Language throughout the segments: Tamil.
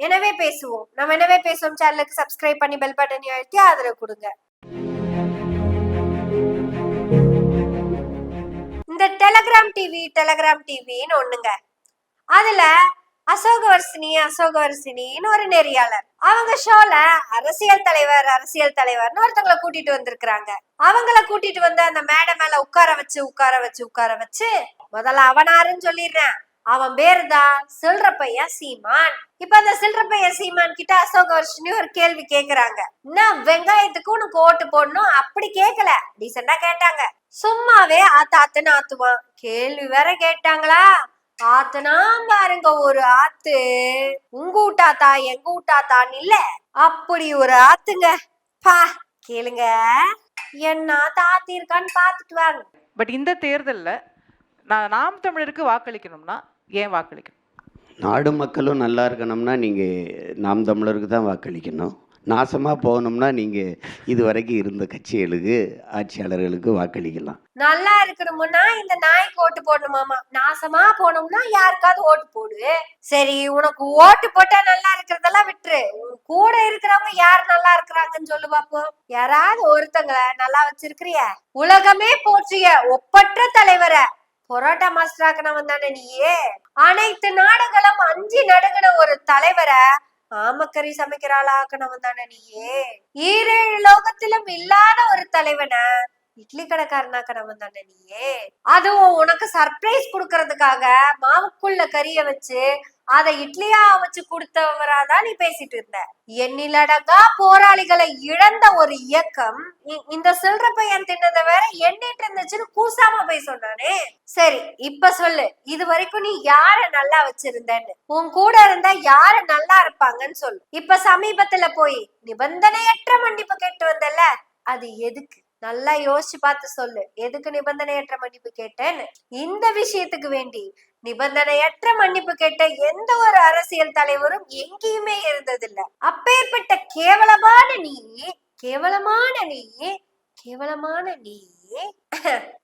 எனவே பேசுவோம். நம்ம எனவே பேசுவோம்? சேனலுக்கு சப்ஸ்கிரைப் பண்ணி பெல் பட்டனை அழுத்தி ஆதரவு கொடுங்க. இந்த டெலகிராம் டிவி டெலகிராம் டிவின்னு ஒண்ணுங்க. அதுல அசோகவர்சினி அசோகவர்சினின்னு ஒரு நெறியாளர். அவங்க ஷோல அரசியல் தலைவர் அரசியல் தலைவர்னு ஒருத்தவங்களை கூட்டிட்டு வந்திருக்கிறாங்க. அவங்கள கூட்டிட்டு வந்து அந்த மேடை மேல உட்கார வச்சு உட்கார வச்சு உட்கார வச்சு முதல்ல அவனாருன்னு சொல்லிடுறேன். அவன் பேரு தான் சில்ற பையன் சீமான். இப்ப அந்த சில்ற பையன் சீமான் கிட்ட அசோக அசோகவர்ஷினி ஒரு கேள்வி கேக்குறாங்க. என்ன வெங்காயத்துக்கு உனக்கு ஓட்டு போடணும்? அப்படி கேட்கல டீசெண்டா கேட்டாங்க. சும்மாவே ஆத்த ஆத்துன்னு ஆத்துவான். கேள்வி வேற கேட்டாங்களா? ஆத்துனா பாருங்க ஒரு ஆத்து. உங்க ஊட்டாத்தா எங்க ஊட்டாத்தான்னு இல்ல. அப்படி ஒரு ஆத்துங்க. பா கேளுங்க. என்ன ஆத்து இருக்கான்னு பாத்துட்டு வாங்க. பட் இந்த தேர்தல்ல நான் நாம் தமிழருக்கு வாக்களிக்கணும்னா ஏன் வாக்களிக்கணும்? நாடு மக்களும் நல்லா இருக்கணும்னா நீங்கள் நாம் தமிழருக்கு தான் வாக்களிக்கணும். நாசமாக போகணும்னா நீங்கள் இது வரைக்கும் இருந்த கட்சிகளுக்கு ஆட்சியாளர்களுக்கு வாக்களிக்கலாம். நல்லா இருக்கணும்னா இந்த நாய்க்கு ஓட்டு போடணுமாமா நாசமா போனோம்னா யாருக்காவது ஓட்டு போடு. சரி உனக்கு ஓட்டு போட்டா நல்லா இருக்கிறதெல்லாம் விட்டுரு. உன் கூட இருக்கிறவங்க யார் நல்லா இருக்கிறாங்கன்னு சொல்லு பாப்போம். யாராவது ஒருத்தங்கள நல்லா வச்சிருக்கிறிய? உலகமே போற்றிய ஒப்பற்ற தலைவரை பொரோட்டா மாஸ்டராக்கணவன் தானே நீயே? அனைத்து நாடுகளும் அஞ்சு நடுங்கின ஒரு தலைவரை ஆமக்கறி சமைக்கிறாளாக்கணவன் தானே நீயே? ஈரேழு லோகத்திலும் இல்லாத ஒரு தலைவனை இட்லி கடைக்காரனாக்கணவன் தானே நீயே? அதுவும் உனக்கு சர்ப்ரைஸ் கொடுக்கறதுக்காக மாவுக்குள்ள கறிய வச்சு அதை இட்லியா வச்சு கொடுத்தவரா தான் நீ பேசிட்டு இருந்த. எண்ணிலடங்கா போராளிகளை இழந்த ஒரு இயக்கம் இ- இந்த சில்ற பையன் தின்னதை வேற எண்ணிட்டு இருந்துச்சுன்னு கூசாம போய் சொன்னானே. சரி இப்ப சொல்லு இது வரைக்கும் நீ யார நல்லா வச்சிருந்தன்னு? உன் கூட இருந்தா யாரு நல்லா இருப்பாங்கன்னு சொல்லு. இப்ப சமீபத்துல போய் நிபந்தனையற்ற மன்னிப்பு கேட்டு வந்தல அது எதுக்கு? நல்லா யோசிச்சு பார்த்து சொல்லு. எதுக்கு நிபந்தனையற்ற மன்னிப்பு கேட்டேன்னு? இந்த விஷயத்துக்கு வேண்டி நிபந்தனையற்ற மன்னிப்பு கேட்ட எந்த ஒரு அரசியல் தலைவரும் எங்கேயுமே இருந்ததில்ல. அப்பேற்பட்ட கேவலமான நீ கேவலமான நீ கேவலமான நீ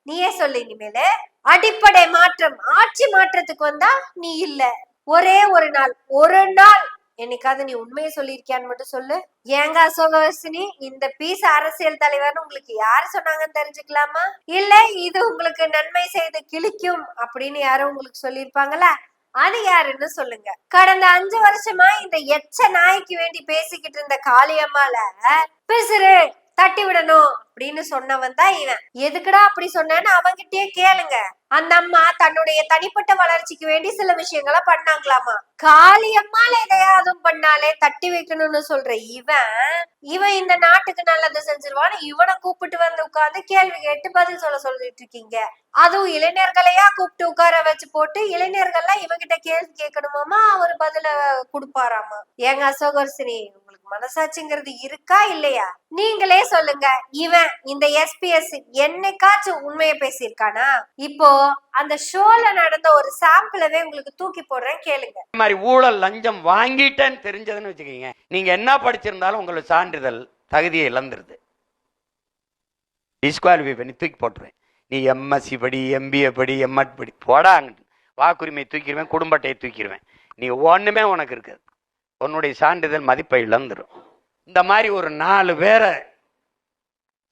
நீயே சொல்லு இனிமேல. அடிப்படை மாற்றம் ஆட்சி மாற்றத்துக்கு வந்தா நீ இல்ல. ஒரே ஒரு நாள் ஒரு நாள் என்னைக்காவது நீ உண்மையை சொல்லியிருக்கியான்னு மட்டும் சொல்லு. ஏங்க அசோகவர்சினி இந்த பீஸ் அரசியல் தலைவர்னு உங்களுக்கு யாரு சொன்னாங்கன்னு தெரிஞ்சுக்கலாமா? இல்ல இது உங்களுக்கு நன்மை செய்து கிழிக்கும் அப்படின்னு யாரும் உங்களுக்கு சொல்லியிருப்பாங்களா? அது யாருன்னு சொல்லுங்க. கடந்த அஞ்சு வருஷமா இந்த எச்ச நாய்க்கு வேண்டி பேசிக்கிட்டு இருந்த காளியம்மால பிசுறு தட்டி விடணும் அப்படின்னு சொன்னவன் தான் இவன். எதுக்குடா அப்படி சொன்னேன்னு அவங்கிட்டயே கேளுங்க. அந்த அம்மா தன்னுடைய தனிப்பட்ட வளர்ச்சிக்கு வேண்டி சில விஷயங்களை பண்ணாங்களாமா. காளியம்மால எதையாவது பண்ணாலே தட்டி வைக்கணும்னு சொல்ற இவன் இவன் இந்த நாட்டுக்கு நல்லது செஞ்சிருவான்னு இவனை கூப்பிட்டு வந்து உட்கார்ந்து கேள்வி கேட்டு பதில் சொல்ல சொல்லிட்டு இருக்கீங்க. அதுவும் இளைஞர்களையா கூப்பிட்டு உட்கார வச்சு போட்டு இளைஞர்கள்லாம் இவங்கிட்ட கேள்வி கேட்கணுமாமா? அவர் பதில கொடுப்பாராமா? ஏங்க அசோகர்சினி மனசாட்சிங்கிறது இருக்கா இல்லையா? நீங்களே சொல்லுங்க. இவன் இந்த எஸ்பிஎஸ் என்னைக்காச்சும் உண்மையை பேசியிருக்கானா? இப்போ அந்த ஷோல நடந்த ஒரு சாம்பிளவே உங்களுக்கு தூக்கி போடுறேன் கேளுங்க. இந்த மாதிரி ஊழல் லஞ்சம் வாங்கிட்டேன்னு தெரிஞ்சதுன்னு வச்சுக்கோங்க. நீங்க என்ன படிச்சிருந்தாலும் உங்களுக்கு சான்றிதழ் தகுதியை இழந்துருது. டிஸ்குவாலிஃபை பண்ணி தூக்கி போட்டுருவேன். நீ எம்எஸ்சி படி எம்பிஏ படி எம்எட் படி போடா அங்கிட்டு. வாக்குரிமை தூக்கிடுவேன் குடும்ப தூக்கிடுவேன். நீ ஒண்ணுமே உனக்கு இருக்காது. உன்னுடைய சான்றிதழ் மதிப்பை இழந்துரும். இந்த மாதிரி ஒரு நாலு பேரை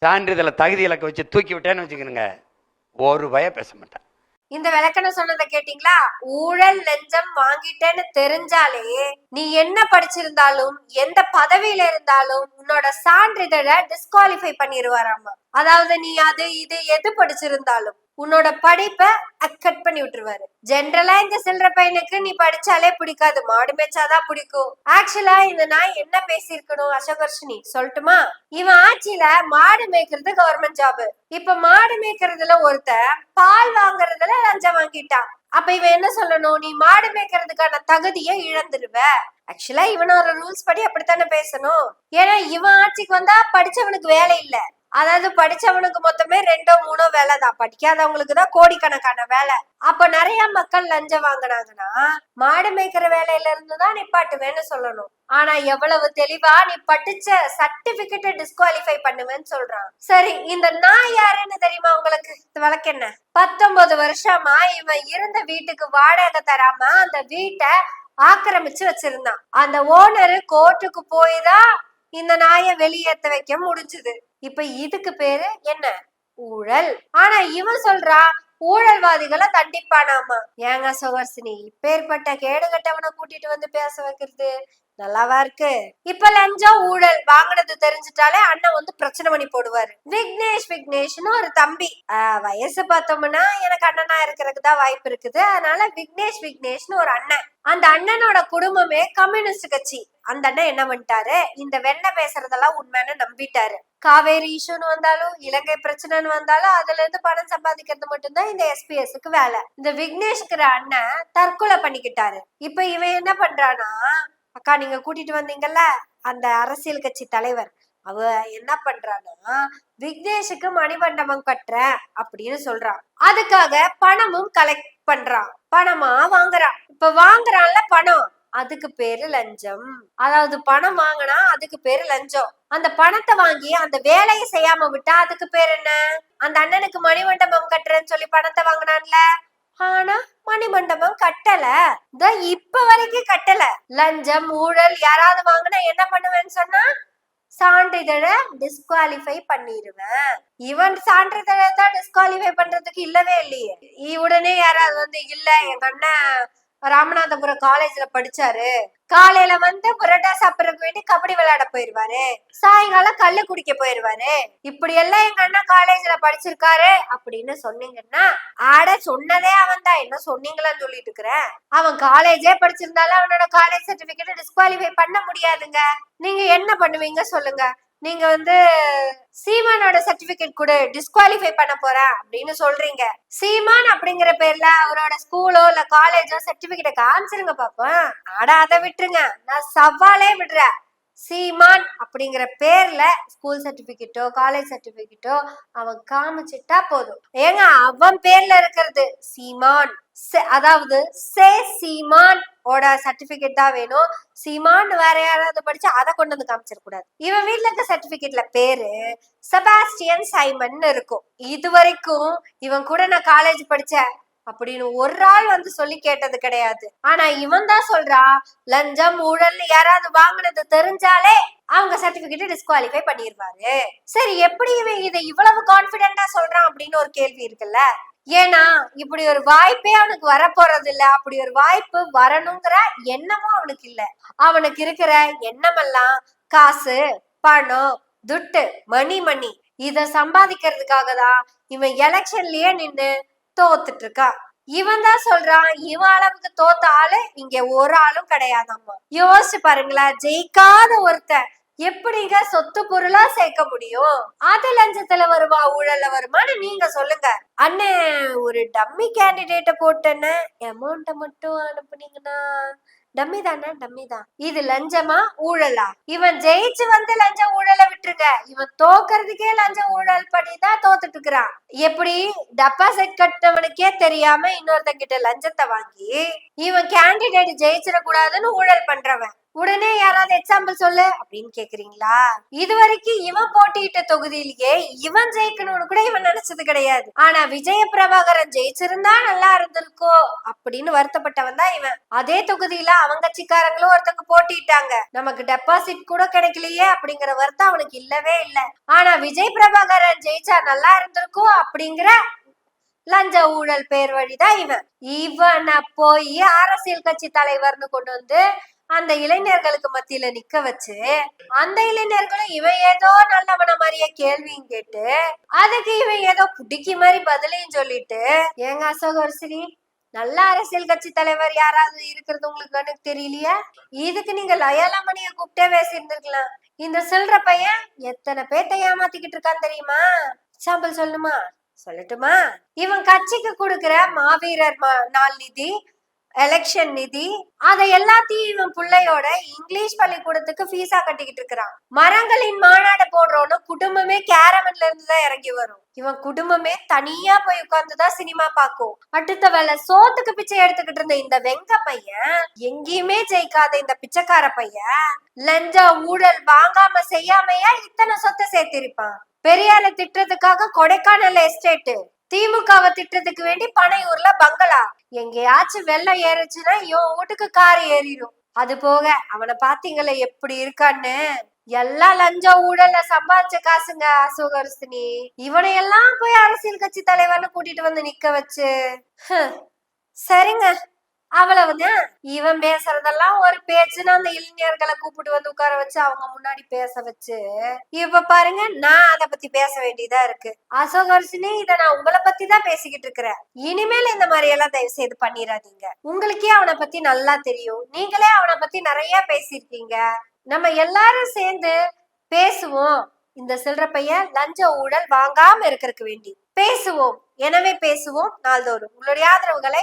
சான்றிதழை தகுதி இலக்க வச்சு தூக்கி விட்டேன்னு வச்சுக்கணுங்க. ஒரு பய பேச மாட்டேன். இந்த விளக்கணம் சொன்னதை கேட்டீங்களா? ஊழல் லஞ்சம் வாங்கிட்டேன்னு தெரிஞ்சாலே நீ என்ன படிச்சிருந்தாலும் எந்த பதவியில இருந்தாலும் உன்னோட சான்றிதழை டிஸ்குவாலிஃபை பண்ணிடுவாராமா அதாவது நீ அது இது எது படிச்சிருந்தாலும். உன்னோட படிப்பை அக்கட் பண்ணி விட்டுருவாரு. ஜென்ரலா இந்த சில்லற பையனுக்கு நீ படிச்சாலே பிடிக்காது. மாடு மேய்ச்சாதான் பிடிக்கும். ஆக்சுவலா இந்த நாய் என்ன பேசியிருக்கணும் அசோகர்ஷினி சொல்லட்டுமா? இவன் ஆட்சியில மாடு மேய்க்கிறது கவர்மெண்ட் ஜாப் இப்ப மாடு மேய்க்கிறதுல ஒருத்தன் பால் வாங்குறதுல லஞ்சம் வாங்கிட்டான். அப்ப இவன் என்ன சொல்லணும்? நீ மாடு மேய்க்கிறதுக்கான தகுதியை இழந்துருவ. ஆக்சுவலா இவனோட ரூல்ஸ் படி அப்படித்தானே பேசணும். ஏன்னா இவன் ஆட்சிக்கு வந்தா படிச்சவனுக்கு வேலை இல்லை. அதாவது படிச்சவனுக்கு மொத்தமே ரெண்டோ மூணோ வேலை தான் படிக்காதவங்களுக்கு தான் கோடிக்கணக்கான வேலை. அப்ப நிறைய மக்கள் லஞ்சம் வாங்குனாங்கன்னா மாடு மேய்க்கிற வேலையில இருந்து தான் நிப்பாட்டுவேன்னு சொல்லணும். ஆனா எவ்வளவு தெளிவா நீ படிச்ச சர்டிபிகேட்டை டிஸ்குவாலிஃபை பண்ணுவேன்னு சொல்றான். சரி இந்த நான் யாருன்னு தெரியுமா உங்களுக்கு? இது விளக்கு என்ன? பத்தொன்பது வருஷமா இவன் இருந்த வீட்டுக்கு வாடகை தராம அந்த வீட்டை ஆக்கிரமிச்சு வச்சிருந்தான். அந்த ஓனரு கோர்ட்டுக்கு போய் தான் இந்த நாயை வெளியேத்த வைக்க முடிஞ்சது. இப்ப இதுக்கு பேரு என்ன? ஊழல். ஆனா இவன் சொல்றா ஊழல்வாதிகளை தண்டிப்பானாமா? ஏங்க சுவர்சினி இப்பேற்பட்ட கேடுகட்டவனை கூட்டிட்டு வந்து பேச வைக்கிறது? நல்லாவா இருக்கு? இப்ப லஞ்சம் ஊழல் வாங்கினது தெரிஞ்சுட்டாலே அண்ணன் வந்து பிரச்சனை பண்ணி போடுவாரு. விக்னேஷ் விக்னேஷ்னு ஒரு தம்பி. ஆஹ் வயசு பார்த்தோம்னா எனக்கு அண்ணனா இருக்கிறதுக்கு தான் வாய்ப்பு இருக்குது. அதனால விக்னேஷ் விக்னேஷ்னு ஒரு அண்ணன். அந்த அண்ணனோட குடும்பமே கம்யூனிஸ்ட் கட்சி. அந்த அண்ணன் என்ன பண்ணிட்டாரு? இந்த வெண்ணை பேசுறதெல்லாம் உண்மைன்னு நம்பிட்டாரு. காவேரி இஷ்யூன்னு வந்தாலும் இலங்கை பிரச்சனைன்னு வந்தாலும் அதுல இருந்து பணம் சம்பாதிக்கிறது மட்டும்தான் இந்த எஸ்பிஎஸ்க்கு வேலை. இந்த விக்னேஷ்கிற அண்ணன் தற்கொலை பண்ணிக்கிட்டாரு. இப்ப இவன் என்ன பண்றானா அக்கா நீங்க கூட்டிட்டு வந்தீங்கல்ல அந்த அரசியல் கட்சி தலைவர் அவ என்ன பண்றான்னா விக்னேஷுக்கு மணிமண்டபம் கட்டுற அப்படின்னு சொல்றான். அதுக்காக பணமும் கலெக்ட் பண்றான். பணமா வாங்குறான். இப்ப வாங்குறான்ல பணம். அதுக்கு பேரு லஞ்சம். அதாவது பணம் வாங்கினா அதுக்கு பேரு லஞ்சம். அந்த பணத்தை வாங்கி அந்த வேலையை செய்யாம விட்டா அதுக்கு பேர் என்ன? அந்த அண்ணனுக்கு மணிமண்டபம் கட்டுறேன்னு சொல்லி பணத்தை வாங்கினான்ல. ஆனா மணிமண்டபம் கட்டல. இந்த இப்ப வரைக்கும் கட்டல. லஞ்சம் ஊழல் யாராவது வாங்கினா என்ன பண்ணுவேன்னு சொன்னா சான்றிதழை டிஸ்குவாலிஃபை பண்ணிடுவேன் இவன் சான்றிதழை தான் டிஸ்குவாலிஃபை பண்றதுக்கு இல்லவே இல்லையே. உடனே யாராவது வந்து இல்ல எங்க அண்ணன் ராமநாதபுரம் காலேஜ்ல படிச்சாரு. காலையில வந்து புரோட்டா சாப்பிடறதுக்கு வேண்டி கபடி விளையாட போயிருவாரு. சாயங்காலம் கல்லு குடிக்க போயிருவாரு. இப்படி எல்லாம் எங்க அண்ணா காலேஜ்ல படிச்சிருக்காரு அப்படின்னு சொன்னீங்கன்னா ஆட சொன்னதே அவன் தான். என்ன சொன்னீங்களான்னு சொல்லிட்டு இருக்கிறேன். அவன் காலேஜே படிச்சிருந்தாலும் அவனோட காலேஜ் சர்டிபிகேட் டிஸ்குவாலிஃபை பண்ண முடியாதுங்க. நீங்க என்ன பண்ணுவீங்க சொல்லுங்க. நீங்க வந்து சீமானோட சர்டிபிகேட் கூட டிஸ்குவாலிஃபை பண்ண போறேன் அப்படின்னு சொல்றீங்க. சீமான் அப்படிங்கிற பேர்ல அவரோட ஸ்கூலோ இல்ல காலேஜோ சர்டிபிகேட்டை காமிச்சிருங்க பாப்போம். ஆடா அதை விட்டுருங்க. நான் சவாலே விடுறேன். சீமான் அப்படிங்கிற பேர்ல ஸ்கூல் சர்டிபிகேட்டோ காலேஜ் சர்டிபிகேட்டோ அவன் காமிச்சிட்டா போதும். ஏங்க அவன் பேர்ல இருக்கிறது சீமான். அதாவது சே சீமான் ஓட சர்டிபிகேட் தான் வேணும். சீமான் வேற யாராவது படிச்சு அதை கொண்டு வந்து காமிச்சிடக்கூடாது இவன் வீட்டுல இருக்க சர்டிபிகேட்ல பேரு செபாஸ்டியன் சைமன் இருக்கும். இது வரைக்கும் இவன் கூட நான் காலேஜ் படிச்சேன் அப்படின்னு ஒரு ஆள் வந்து சொல்லி கேட்டது கிடையாது. ஆனா இவன் தான் சொல்றா லஞ்சம் ஊழல் யாராவது வாங்கினது தெரிஞ்சாலே அவங்க சர்டிபிகேட் டிஸ்குவாலிஃபை பண்ணிடுவாரு சரி எப்படி இவன் இதை இவ்வளவு கான்பிடென்டா சொல்றான் அப்படின்னு ஒரு கேள்வி இருக்குல்ல? ஏன்னா இப்படி ஒரு வாய்ப்பே அவனுக்கு வரப்போறது இல்ல அப்படி ஒரு வாய்ப்பு வரணுங்கிற எண்ணமும் அவனுக்கு இல்ல. அவனுக்கு இருக்கிற எண்ணமெல்லாம் காசு பணம் துட்டு மணி மணி இத சம்பாதிக்கிறதுக்காக தான் இவன் எலெக்ஷன்லயே நின்னு தோத்துட்டு இருக்கா இவன் தான் சொல்றான் இவன் அளவுக்கு தோத்த ஆளு இங்க ஒரு ஆளும் கிடையாதாம்மா. யோசிச்சு பாருங்களேன் ஜெயிக்காத ஒருத்தன் எப்படிங்க சொத்து பொருளா சேர்க்க முடியும்? அது லஞ்சத்துல வருமா ஊழல்ல வருமான்னு நீங்க சொல்லுங்க. அண்ணே ஒரு டம்மி கேண்டிடேட்ட போட்டேன்னு அமௌண்ட்டை மட்டும் அனுப்புனீங்கன்னா டம்மி தானே டம்மி தான். இது லஞ்சமா ஊழலா? இவன் ஜெயிச்சு வந்து லஞ்ச ஊழலை விட்டுருங்க இவன் தோக்குறதுக்கே லஞ்ச ஊழல் பண்ணி தான் தோத்துட்டு இருக்கிறான் எப்படி? டெபாசிட் கட்டவனுக்கே தெரியாம இன்னொருத்தன் கிட்ட லஞ்சத்தை வாங்கி இவன் கேண்டிடேட் ஜெயிச்சிடக்கூடாதுன்னு ஊழல் பண்றவன். உடனே யாராவது எக்ஸாம்பிள் சொல்லு அப்படின்னு கேக்குறீங்களா? இது வரைக்கும் இவன் போட்டியிட்ட தொகுதியிலேயே இவன் ஜெயிக்கணும்னு கூட இவன் நினைச்சது கிடையாது. ஆனா விஜய பிரபாகரன் ஜெயிச்சிருந்தா நல்லா இருந்திருக்கோ அப்படின்னு வருத்தப்பட்டவன் தான் இவன். அதே தொகுதியில அவங்க கட்சிக்காரங்களும் ஒருத்தங்க போட்டிட்டாங்க நமக்கு டெபாசிட் கூட கிடைக்கலையே அப்படிங்கிற வருத்தம் அவனுக்கு இல்லவே இல்ல. ஆனா விஜய் பிரபாகரன் ஜெயிச்சா நல்லா இருந்திருக்கும் அப்படிங்கிற லஞ்ச ஊழல் பேர் வழிதான் இவன். இவனை போய் அரசியல் கட்சி தலைவர்னு கொண்டு வந்து அந்த இளைஞர்களுக்கு மத்தியில நிக்க வச்சு அந்த இளைஞர்களும் இவன் ஏதோ நல்லவன மாதிரியே கேள்வியும் கேட்டு அதுக்கு இவன் ஏதோ புடிக்கி மாதிரி பதிலையும் சொல்லிட்டு ஏங்க அசோகர்சினி நல்ல அரசியல் கட்சி தலைவர் யாராவது இருக்கிறது உங்களுக்கு கண்ணுக்கு தெரியலையா? இதுக்கு நீங்க லயாலாமணிய கூப்பிட்டே பேசியிருந்திருக்கலாம். இந்த சொல்ற பையன் எத்தனை பேத்த ஏமாத்திக்கிட்டு இருக்கான் தெரியுமா? சாம்பிள் சொல்லணுமா? சொல்லட்டுமா? இவன் கட்சிக்கு கொடுக்கிற மாவீரர் மா- நாள் நிதி எலெக்ஷன் நிதி அதை எல்லாத்தையும் இவன் பிள்ளையோட இங்கிலீஷ் பள்ளிக்கூடத்துக்கு ஃபீஸா கட்டிக்கிட்டு இருக்கிறான். மரங்களின் மாநாடு போடுறோன்னு குடும்பமே கேரவன்ல இருந்து தான் இறங்கி வரும். இவன் குடும்பமே தனியா போய் உட்கார்ந்துதான் சினிமா பார்க்கும். அடுத்த வேலை சோத்துக்கு பிச்சை எடுத்துக்கிட்டு இருந்த இந்த வெங்க பையன் எங்கேயுமே ஜெயிக்காத இந்த பிச்சைக்கார பையன் லஞ்சா ஊழல் வாங்காம செய்யாமையா இத்தனை சொத்தை சேர்த்திருப்பான். பெரியார திட்டுறதுக்காக கொடைக்கானல் எஸ்டேட் திமுகவை திட்டத்துக்கு வேண்டி பனையூர்ல பங்களா. எங்கேயாச்சும் வெள்ளம் ஏறுச்சுன்னா இவன் வீட்டுக்கு கார் ஏறிடும் அது போக அவனை பாத்தீங்களே எப்படி இருக்கான்னு? எல்லாம் லஞ்சம் ஊழல்ல சம்பாதிச்ச காசுங்க அசோகரசினி. இவனை எல்லாம் போய் அரசியல் கட்சி தலைவர்னு கூட்டிட்டு வந்து நிக்க வச்சு. சரிங்க. அவ்வளவுதான் இவன் பேசுறதெல்லாம் ஒரு பேச்சுன்னு அந்த இளைஞர்களை கூப்பிட்டு வந்து உட்கார வச்சு அவங்க முன்னாடி பேச வச்சு இப்ப பாருங்க நான் அத பத்தி பேச வேண்டியதா இருக்கு. அசோகர்ஷினி இத நான் உங்களை பத்தி தான் பேசிக்கிட்டு இருக்கிறேன். இனிமேல் இந்த மாதிரி எல்லாம் தயவு செய்து பண்ணிடாதீங்க. உங்களுக்கே அவனை பத்தி நல்லா தெரியும். நீங்களே அவனை பத்தி நிறைய பேசியிருக்கீங்க. நம்ம எல்லாரும் சேர்ந்து பேசுவோம். இந்த சில்லற பையன் லஞ்ச ஊழல் வாங்காம இருக்கிறதுக்கு வேண்டி. பேசுவோம். எனவே பேசுவோம் நாள்தோறும். உங்களுடைய ஆதரவுகளை